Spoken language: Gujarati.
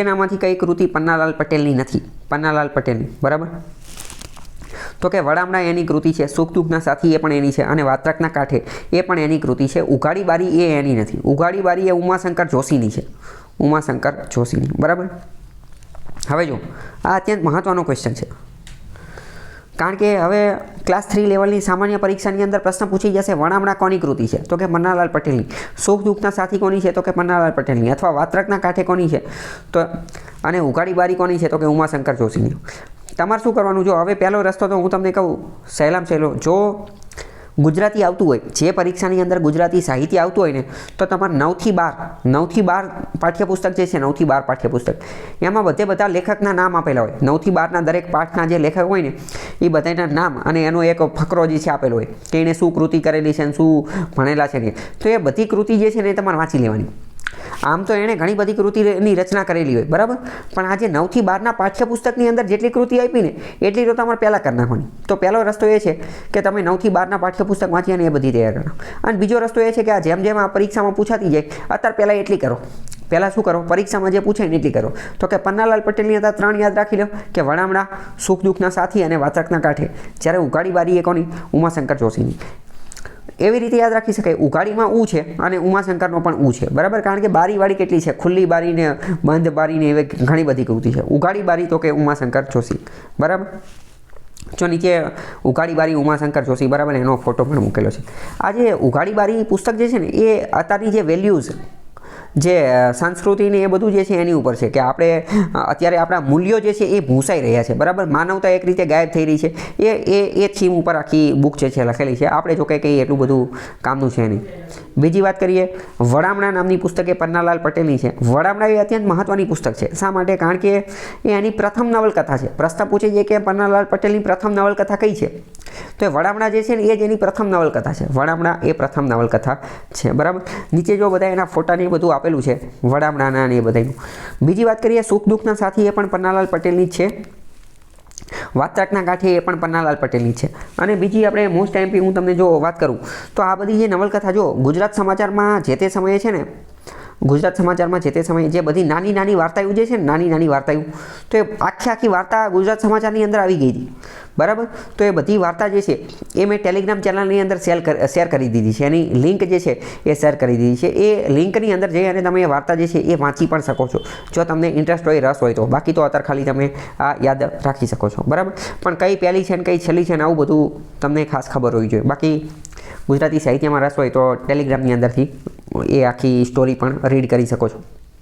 નીચેનામાંથી કઈ કૃતિ પન્નાલાલ પટેલની નથી. પન્નાલાલ પટેલની, બરાબર? તો કે વડામણા એની કૃતિ છે, સુખ દુઃખના સાથી એ પણ એની છે અને વાત્રકના કાંઠે એ પણ એની કૃતિ છે. ઉઘાડી બારી એ એની નથી. ઉઘાડી બારી એ ઉમાશંકર જોશીની છે. ઉમાશંકર જોશીની, બરાબર? હવે જો, આ અત્યંત મહત્ત્વનો ક્વેશ્ચન છે. કારણ કે હવે ક્લાસ થ્રી લેવલની સામાન્ય પરીક્ષાની અંદર પ્રશ્ન પૂછી જશે, વણામણા કોની કૃતિ છે? તો કે, મન્નાલાલ પટેલની. સુખ દુઃખના સાથી કોની છે? તો કે, મન્નાલાલ પટેલની. અથવા, વાત્રકના કાંઠે કોની છે? તો, અને ઉઘાડી બારી કોની છે? તો કે, ઉમાશંકર જોશીની. તમારે શું કરવાનું? જો હવે પહેલો રસ્તો તો હું તમને કહું, સહેલામ સહેલો, જો ગુજરાતી આવતું હોય, જે પરીક્ષાની અંદર ગુજરાતી સાહિત્ય આવતું હોય ને, તો તમારે નવથી બાર નવથી બાર પાઠ્યપુસ્તક જે છે, નવથી બાર પાઠ્યપુસ્તક, એમાં બધે બધા લેખકના નામ આપેલા હોય. નવથી બારના દરેક પાઠના જે લેખક હોય ને, એ બધાના નામ અને એનો એક ફકરો જે છે આપેલો હોય. કે એણે શું કૃતિ કરેલી છે અને શું ભણેલા છે ને, તો એ બધી કૃતિ જે છે ને તમારે વાંચી લેવાની. આમ તો એણે ઘણી બધી કૃતિની રચના કરેલી હોય, બરાબર? પણ આજે નવથી બારના પાઠ્યપુસ્તકની અંદર જેટલી કૃતિ આપી ને, એટલી તો તમારે પહેલાં કરી નાખવાની. તો પહેલો રસ્તો એ છે કે તમે નવથી બારના પાઠ્યપુસ્તક વાંચી અને એ બધી તૈયાર કરો. અને બીજો રસ્તો એ છે કે આ જેમ જેમ આ પરીક્ષામાં પૂછાતી જાય, અત્યારે પહેલાં એટલી કરો. પહેલાં શું કરો? પરીક્ષામાં જે પૂછે ને એટલી કરો. તો કે પન્નાલાલ પટેલની હતા ત્રણ યાદ રાખી લો કે વણામણા, સુખ દુઃખના સાથી અને વાચકના કાંઠે. જ્યારે ઉઘાડી બારી એ કોની? ઉમાશંકર જોશીની. એવી રીતે યાદ રાખી શકાય. ઉઘાડીમાં ઉ છે અને ઉમાશંકરનો પણ ઉ છે. બરાબર? કારણ કે બારીવાળી કેટલી છે? ખુલ્લી બારીને, બંધ બારીને એવી ઘણી બધી કૃતિ છે. ઉઘાડી બારી તો કે ઉમાશંકર જોશી. બરાબર? જો નીચે ઉઘાડી બારી ઉમાશંકર જોશી. બરાબર? એનો ફોટો પણ મૂકેલો છે. આ જે ઉઘાડી બારી પુસ્તક જે છે ને, એ અત્યારની જે વેલ્યુઝ જે સંસ્કૃતિને એ બધું જે છે એની ઉપર છે કે આપણે અત્યારે આપણા મૂલ્યો જે છે એ ભૂંસાઈ રહ્યા છે. બરાબર? માનવતા એક રીતે ગાયબ થઈ રહી છે. એ એ એ થીમ ઉપર આખી બુક જે છે લખેલી છે. આપણે જો કંઈ કંઈ એટલું બધું કામનું છે નહીં. બીજી વાત કરીએ, વડામણા નામની પુસ્તક એ પન્નાલાલ પટેલની છે. વડામણા એ અત્યંત મહત્ત્વની પુસ્તક છે. શા માટે? કારણ કે એ એની પ્રથમ નવલકથા છે. પ્રશ્ન પૂછે છે કે પન્નાલાલ પટેલની પ્રથમ નવલકથા કઈ છે? તો એ વડામણા જે છે ને, એ જ એની પ્રથમ નવલકથા છે. વડામણા એ પ્રથમ નવલકથા છે. બરાબર? નીચે જો બધા એના ફોટાને એ બધું આપેલું છે, વડામણાના ને એ બધાનું બીજી વાત કરીએ, સુખ દુઃખના સાથી એ પણ પન્નાલાલ પટેલની છે. વાતચાટના કાંઠે એ પણ પન્નાલાલ પટેલની છે. અને બીજી આપણે મોસ્ટ એમપી હું તમને જો વાત કરું, તો આ બધી જે નવલકથા, જો ગુજરાત સમાચારમાં જે તે સમયે છે ને ગુજરાત સમાચારમાં જે તે સમયે જે બધી નાની નાની વાર્તાઓ જે છે ને, નાની નાની વાર્તાઓ, તો એ આખી આખી વાર્તા ગુજરાત સમાચારની અંદર આવી ગઈ હતી. બરાબર? તો એ બધી વાર્તા જે છે, એ મેં ટેલિગ્રામ ચેનલની અંદર શેર શેર કરી દીધી છે. એની લિંક જે છે, એ શેર કરી દીધી છે. એ લિંકની અંદર જઈ અને તમે એ વાર્તા જે છે, એ વાંચી પણ શકો છો. જો તમને ઇન્ટરેસ્ટ હોય, રસ હોય તો. બાકી તો અત્યારે ખાલી તમે આ યાદ રાખી શકો છો. બરાબર? પણ કઈ પહેલી છે ને, કઈ છેલ્લી છે ને, આવું બધું તમને ખાસ ખબર હોવી જોઈએ. બાકી ગુજરાતી સાહિત્યમાં રસ હોય તો ટેલિગ્રામની અંદરથી એ આખી સ્ટોરી પણ રીડ કરી શકો છો.